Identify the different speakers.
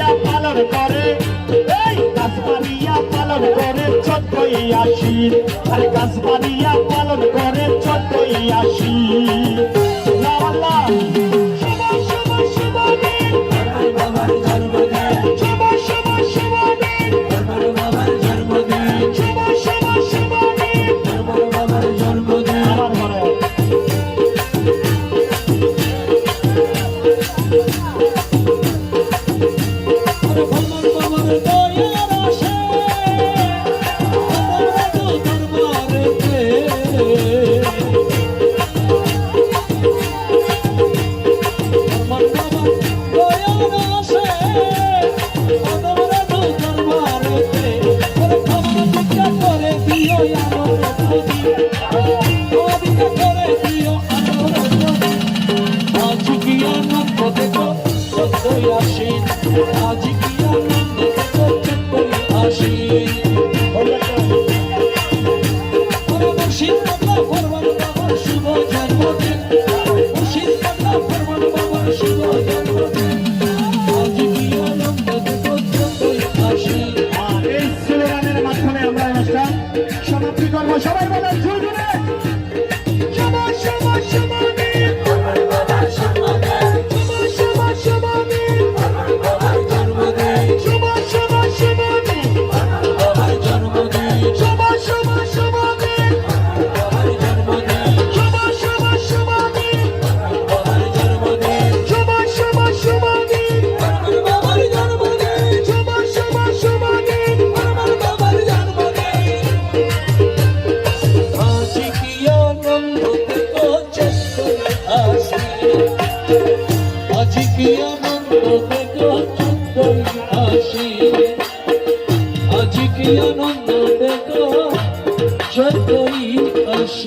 Speaker 1: কাসমানিয়া পালন করে। এই পালন করে চোদ্দই আশি আর কাসমানিয়া পালন করে চোদ্দই
Speaker 2: আশি আসেন। আজ কি আনন্দ
Speaker 1: করছেন বলে আসেন। সমাপ্তি করব। সবাই বলার জোর জোরে
Speaker 2: সবাই সবাই সবাই। আসিবে আজকে আনন্দ দেখো সত্যই আসি